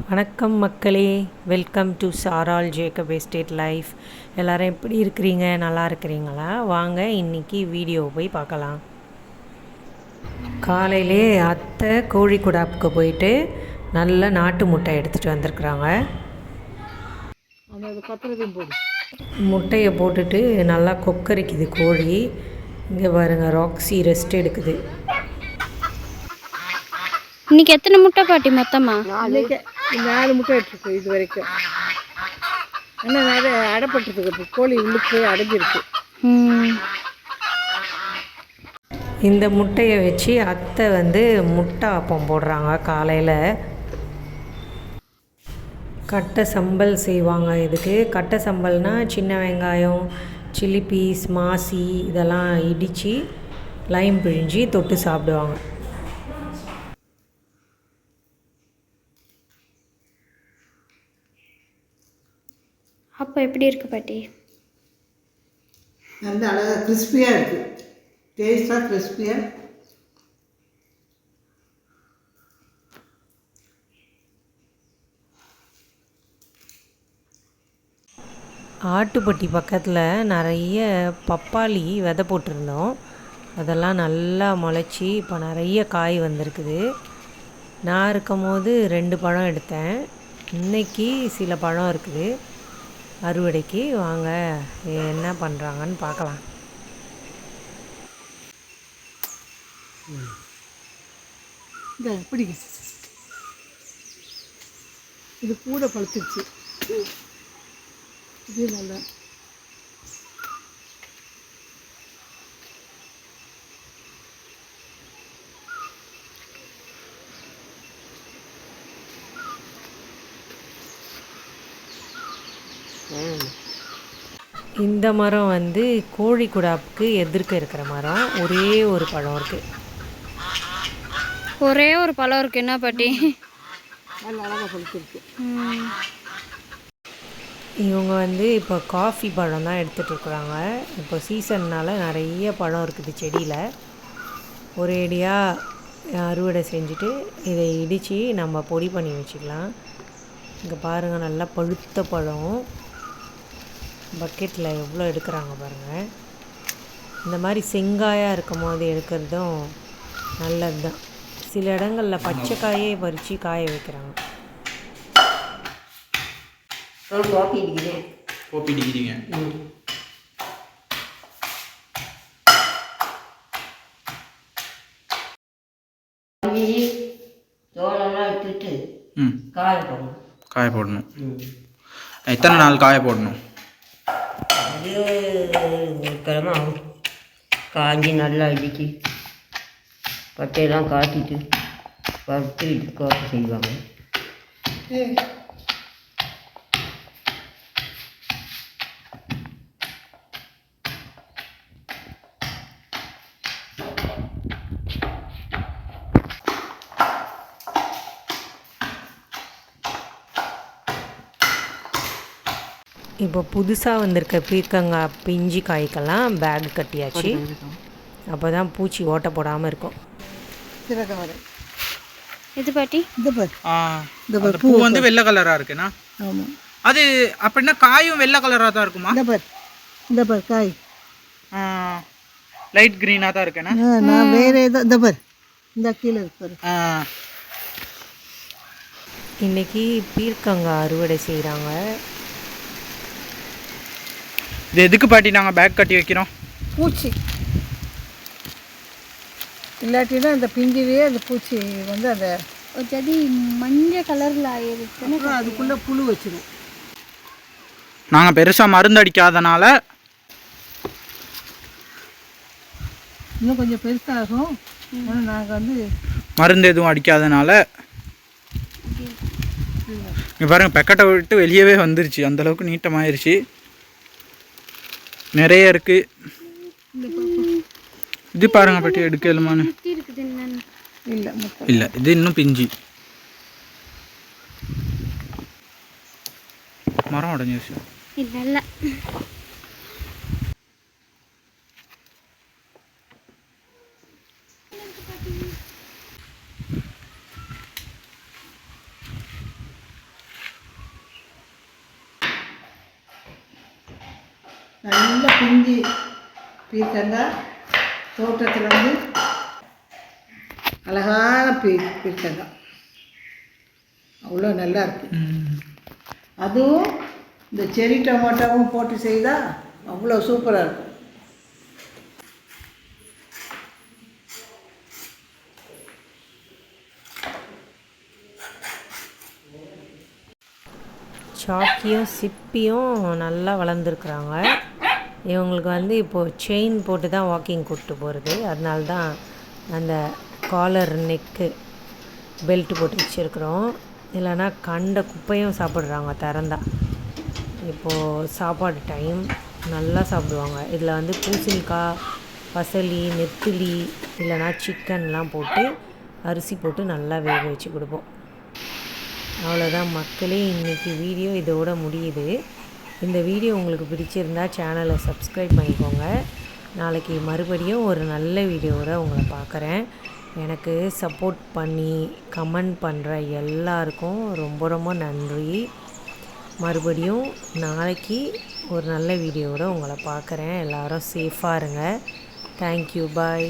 வணக்கம் மக்களே. Welcome to Charal Jacob estate life எல்லாரும் எப்படி இருக்கிறீங்க? நல்லா இருக்கிறீங்களா? வாங்க இன்னைக்கு வீடியோ போய் பார்க்கலாம். காலையிலே அத்தை கோழி குடாப்புக்கு போயிட்டு நல்ல நாட்டு முட்டை எடுத்துகிட்டு வந்திருக்குறாங்க. முட்டையை போட்டுட்டு நல்லா கொக்கரிக்குது கோழி. இங்கே பாருங்க ராக்ஸி ரெஸ்ட் எடுக்குது. இன்னைக்கு எத்தனை முட்டை பாட்டி மொத்தமா? நாளைக்கு நாலு முட்டை இட்டுருக்கு இது வரைக்கும். ஆனால் நிறைய அடைப்பட்டுருக்கு இப்போ. கோழி உள்ளுக்கு அடைஞ்சிருக்கு. இந்த முட்டையை வச்சு அத்தை வந்து முட்டை அப்பம் போடுறாங்க காலையில். கட்டை சம்பல் செய்வாங்க இதுக்கு. கட்டை சம்பல்னால் சின்ன வெங்காயம் சில்லி பீஸ் மாசி இதெல்லாம் இடித்து லைம் பிழிஞ்சு தொட்டு சாப்பிடுவாங்க. அப்போ எப்படி இருக்கு பாட்டி? நல்ல அழகாக கிறிஸ்பியாக இருக்குது டேஸ்ட்டாக கிறிஸ்பியாக ஆட்டுப்பட்டி பக்கத்தில் நிறைய பப்பாளி விதை போட்டிருந்தோம். அதெல்லாம் நல்லா முளைச்சி இப்போ நிறைய காய் வந்திருக்குது. நான் இருக்கும் போது ரெண்டு பழம் எடுத்தேன். இன்னைக்கு சில பழம் இருக்குது. அறுவடைக்கு வாங்க. என்ன பண்ணுறாங்கன்னு பார்க்கலாம். இந்த பிடிங்க. இது கூட பழுத்துருச்சு. இது நல்லா இந்த மரம் வந்து கோழி குடாப்புக்கு எதிர்க்க இருக்கிற மரம். ஒரே ஒரு பழம் இருக்குது ஒரே ஒரு பழம் இருக்கு. என்ன பாட்டி? இவங்க வந்து இப்போ காஃபி பழம் தான் எடுத்துகிட்டு இருக்கிறாங்க. இப்போ சீசன்னால் நிறைய பழம் இருக்குது செடியில். ஒரேடியாக அறுவடை செஞ்சுட்டு இதை இடித்து நம்ம பொடி பண்ணி வச்சுக்கலாம். இங்கே பாருங்கள் நல்லா பழுத்த பழம். பக்கெட்டில் எவ்வளோ எடுக்கிறாங்க பாருங்கள் இந்த மாதிரி செங்காயாக இருக்கும் போது எடுக்கிறதும் நல்லது தான் சில இடங்களில் பச்சை காயே பறித்து காய வைக்கிறாங்க கோப்பி டிகிரிங்க தோலெல்லாம் எடுத்துட்டு ம். காய போடணும். காய போடணும். எத்தனை நாள் காய போடணும்? அது ஒரு கிழமை ஆகும் காஞ்சி நல்லா இடிச்சு பட்டையெல்லாம் காட்டிட்டு வறுத்து இது கோப்பை செய்வாங்க இப்போ புதுசாக வந்திருக்க பீர்க்கங்காய் பிஞ்சு காய்க்கெல்லாம் பேக் கட்டியாச்சு. அப்போ தான். பூச்சி ஓட்ட போடாமல் இருக்கும். இது பாட்டி? அந்த பூ வந்து வெள்ளை கலராக இருக்குண்ணா? ஆமாம் அது அப்படின்னா காயும் வெள்ளை கலராக தான் இருக்குமா? இந்த பாரு. இந்த பாரு காய். லைட் க்ரீனாக தான் இருக்கேண்ணா? நான் வேற ஏதோ இந்த பாரு. இந்த கீழே இருக்கு ஆ, இன்றைக்கி பீர்க்கங்காய் அறுவடை செய்கிறாங்க இது எதுக்கு பாட்டி நாங்கள் பேக் கட்டி வைக்கிறோம்? பூச்சி. இல்லாட்டினா அந்த பிஞ்சிலேயே அந்த பூச்சி வந்து அந்த ஒரு ஜதி மஞ்சள் கலர்ல அப்புறம் அதுக்குள்ளே புழு வச்சிடும் நாங்கள் பெருசாக மருந்து அடிக்காதனால இன்னும் கொஞ்சம் பெருசாகும். ஆனால் நாங்கள் வந்து மருந்து எதுவும் அடிக்காதனால இங்கே பாருங்க பெக்கட்டை விட்டு வெளியவே வந்துருச்சு. அந்த அளவுக்கு நீட்டமாயிருச்சு. நிறைய இருக்கு இது பாருங்க பாட்டி எடுக்கலுமான்னு சுத்தி இருக்குது என்னன்னு இல்லை முட்டை இல்லை இது இன்னும் பிஞ்சு மரம் உடஞ்சிருச்சு இல்ல நல்ல பிஞ்சி பீர்க்கங்காய் தோட்டத்தில் வந்து அழகான பீ பீர்க்கங்காய் அவ்வளோ நல்லா இருக்கு. அதுவும் இந்த செரி டொமேட்டோவும் போட்டு செய்தால் அவ்வளோ சூப்பராக இருக்கும். சாக்கியும் சிப்பியும் நல்லா வளர்ந்துருக்குறாங்க. இவங்களுக்கு வந்து இப்போது செயின் போட்டு தான் வாக்கிங் கூப்பிட்டு போகிறது அதனால தான் அந்த காலர் நெக்கு பெல்ட் போட்டு வச்சுருக்குறோம். இல்லைன்னா கண்ட குப்பையும் சாப்பிட்றாங்க திறந்தா. இப்போது சாப்பாடு டைம் நல்லா சாப்பிடுவாங்க. இதில் வந்து பூசணிக்காய் பசலி நெத்திலி இல்லைன்னா சிக்கன்லாம் போட்டு அரிசி போட்டு நல்லா வேக வச்சு கொடுப்போம். அவ்வளோதான் மக்களே இன்றைக்கி வீடியோ இதோட முடியுது. இந்த வீடியோ உங்களுக்கு பிடிச்சிருந்தா சேனலை சப்ஸ்கிரைப் பண்ணிக்கோங்க. நாளைக்கு மறுபடியும் ஒரு நல்ல வீடியோவோட உங்களை பார்க்குறேன். எனக்கு சப்போர்ட் பண்ணி கமெண்ட் பண்ணுற எல்லாருக்கும் ரொம்ப ரொம்ப நன்றி. மறுபடியும் நாளைக்கு ஒரு நல்ல வீடியோவோட உங்களை பார்க்குறேன். எல்லாரும் சேஃபாக இருங்க. Thank you bye